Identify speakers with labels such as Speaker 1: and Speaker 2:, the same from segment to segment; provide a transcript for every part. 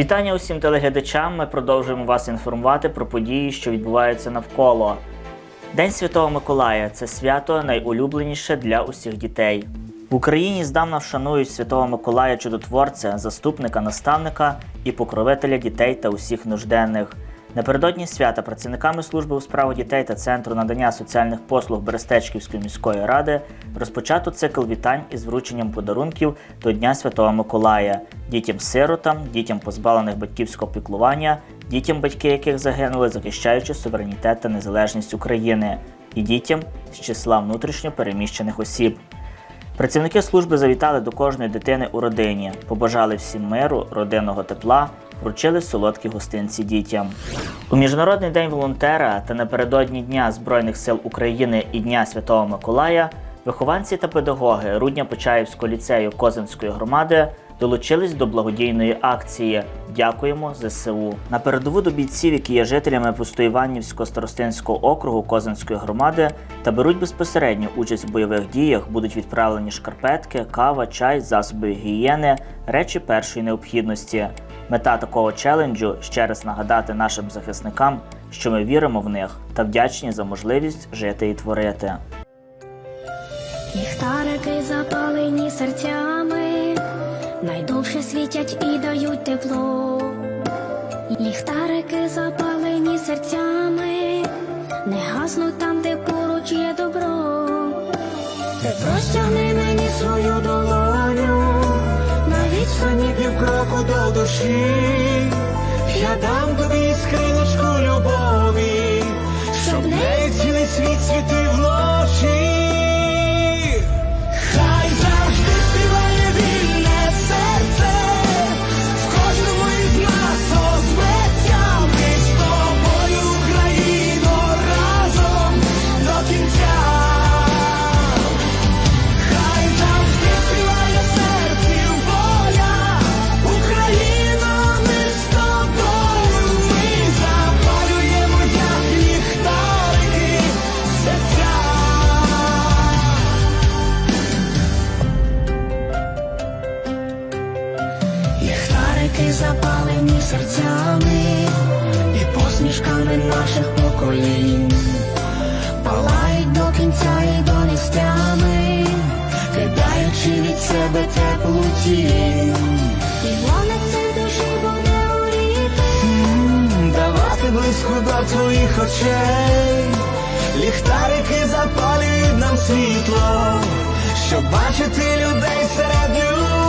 Speaker 1: Вітання усім телеглядачам. Ми продовжуємо вас інформувати про події, що відбуваються навколо. День Святого Миколая це свято найулюбленіше для усіх дітей. В Україні здавна вшанують Святого Миколая чудотворця, заступника, наставника і покровителя дітей та усіх нужденних. Напередодні свята працівниками служби у справах дітей та центру надання соціальних послуг Берестечківської міської ради розпочато цикл вітань із врученням подарунків до Дня Святого Миколая дітям-сиротам, дітям позбавлених батьківського піклування, дітям, батьки яких загинули, захищаючи суверенітет та незалежність України, і дітям з числа внутрішньо переміщених осіб. Працівники служби завітали до кожної дитини у родині, побажали всім миру, родинного тепла, вручили солодкі гостинці дітям. У Міжнародний день волонтера та напередодні Дня Збройних сил України і Дня Святого Миколая вихованці та педагоги Рудня Почаївського ліцею Козинської громади долучились до благодійної акції Дякуємо ЗСУ. На передову до бійців, які є жителями Пустоїванівського старостинського округу Козинської громади та беруть безпосередню участь в бойових діях, будуть відправлені шкарпетки, кава, чай, засоби гігієни, речі першої необхідності. Мета такого челенджу ще раз нагадати нашим захисникам, що ми віримо в них та вдячні за можливість жити і творити.
Speaker 2: Ліхтарики запалені серцями, найдовше світять і дають тепло. Ліхтарики запалені серцями, не гаснуть там, де поруч є добро. Ти простягни мені на відстані півкроку до душі. Я дам тобі скриночку любові, щоб нею цілий світ світив близько твоїх очей. Ліхтарики запалюють нам світло, щоб бачити людей серед людей.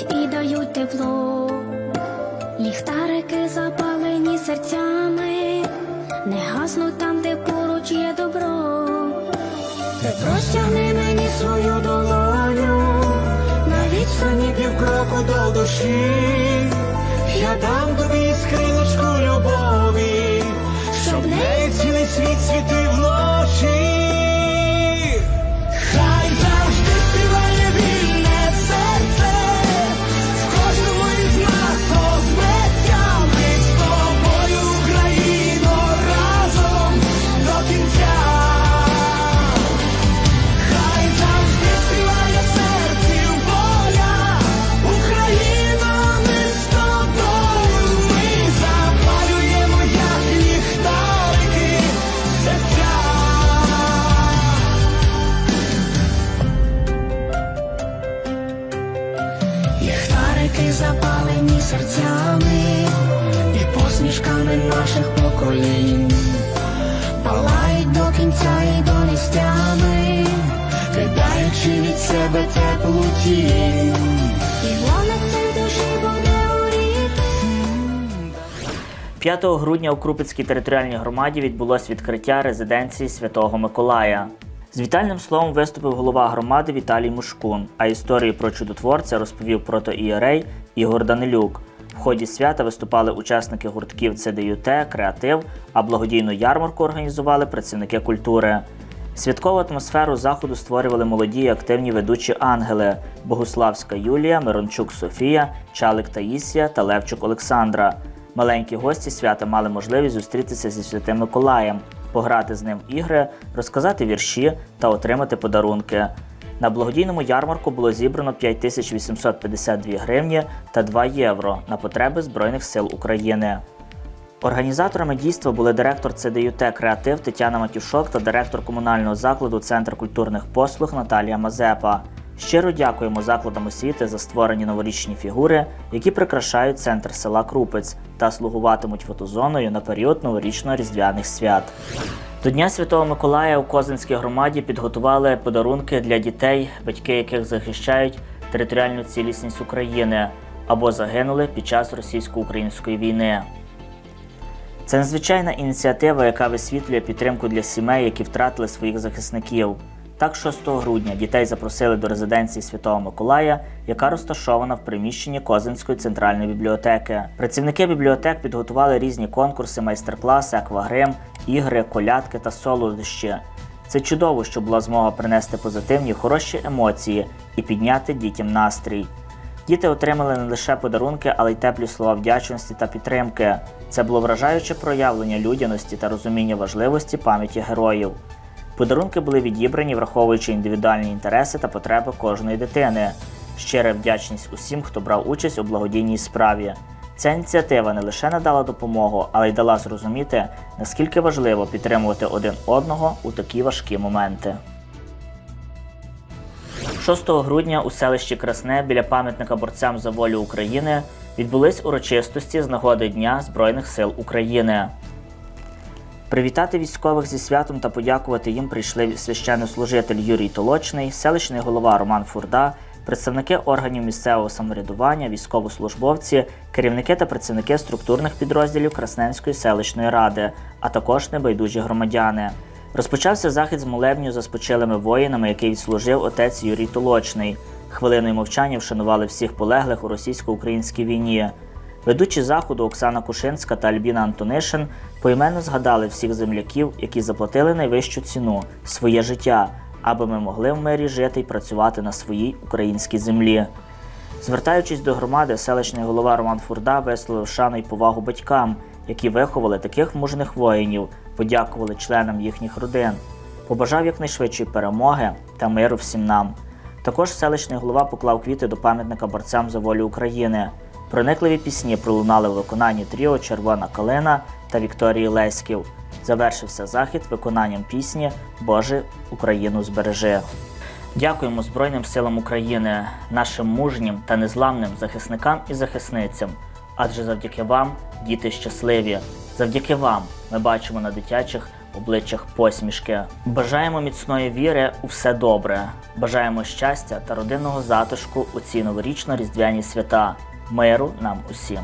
Speaker 2: Світять і дають тепло. Ліхтарики запалені серцями, не гаснуть там, де поруч є добро. Ти простягни мені свою долоню, на відстані півкроку до душі. Я дам тобі скриночку любові, щоб нею цілий світ світив Діти запалені серцями і посмішками наших поколінь, палають до кінця і до лістями, кидаючи від себе теплу тінь. І вона це душі буде уріти.
Speaker 1: 5 грудня у Крупецькій територіальній громаді відбулось відкриття резиденції Святого Миколая. З вітальним словом виступив голова громади Віталій Мушкун, а історію про чудотворця розповів протоієрей Ігор Данилюк. В ході свята виступали учасники гуртків ЦДЮТ, Креатив, а благодійну ярмарку організували працівники культури. Святкову атмосферу заходу створювали молоді і активні ведучі ангели Богуславська Юлія, Мирончук Софія, Чалик Таїсія та Левчук Олександра. Маленькі гості свята мали можливість зустрітися зі святим Миколаєм, пограти з ним ігри, розказати вірші та отримати подарунки. На благодійному ярмарку було зібрано 5852 гривні та 2 євро на потреби Збройних сил України. Організаторами дійства були директор ЦДЮТ Креатив Тетяна Матюшок та директор комунального закладу Центр культурних послуг Наталія Мазепа. Щиро дякуємо закладам освіти за створені новорічні фігури, які прикрашають центр села Крупець та слугуватимуть фотозоною на період новорічно-різдвяних свят. До Дня Святого Миколая у Козинській громаді підготували подарунки для дітей, батьки яких захищають територіальну цілісність України або загинули під час російсько-української війни. Це надзвичайна ініціатива, яка висвітлює підтримку для сімей, які втратили своїх захисників. Так, 6 грудня дітей запросили до резиденції Святого Миколая, яка розташована в приміщенні Козинської центральної бібліотеки. Працівники бібліотек підготували різні конкурси, майстер-класи, аквагрим, ігри, колядки та солодощі. Це чудово, що була змога принести позитивні, хороші емоції і підняти дітям настрій. Діти отримали не лише подарунки, але й теплі слова вдячності та підтримки. Це було вражаюче проявлення людяності та розуміння важливості пам'яті героїв. Подарунки були відібрані, враховуючи індивідуальні інтереси та потреби кожної дитини. Щира вдячність усім, хто брав участь у благодійній справі. Ця ініціатива не лише надала допомогу, але й дала зрозуміти, наскільки важливо підтримувати один одного у такі важкі моменти. 6 грудня у селищі Красне біля пам'ятника борцям за волю України відбулись урочистості з нагоди Дня Збройних сил України. Привітати військових зі святом та подякувати їм прийшли священнослужитель Юрій Толочний, селищний голова Роман Фурда, представники органів місцевого самоврядування, військовослужбовці, керівники та працівники структурних підрозділів Красненської селищної ради, а також небайдужі громадяни. Розпочався захід з молебню за спочилими воїнами, який відслужив отець Юрій Толочний. Хвилиною мовчання вшанували всіх полеглих у російсько-українській війні. Ведучі заходу Оксана Кушинська та Альбіна Антонишин поіменно згадали всіх земляків, які заплатили найвищу ціну своє життя, аби ми могли в мирі жити і працювати на своїй українській землі. Звертаючись до громади, селищний голова Роман Фурда висловив шану й повагу батькам, які виховали таких мужних воїнів, подякували членам їхніх родин, побажав якнайшвидшої перемоги та миру всім нам. Також селищний голова поклав квіти до пам'ятника борцям за волю України. Проникливі пісні пролунали в виконанні тріо Червона калина та Вікторії Леськів. Завершився захід виконанням пісні Боже Україну збережи. Дякуємо Збройним силам України, нашим мужнім та незламним захисникам і захисницям. Адже завдяки вам діти щасливі. Завдяки вам ми бачимо на дитячих обличчях посмішки. Бажаємо міцної віри у все добре. Бажаємо щастя та родинного затишку у ці новорічно-різдвяні свята. Миру нам усім.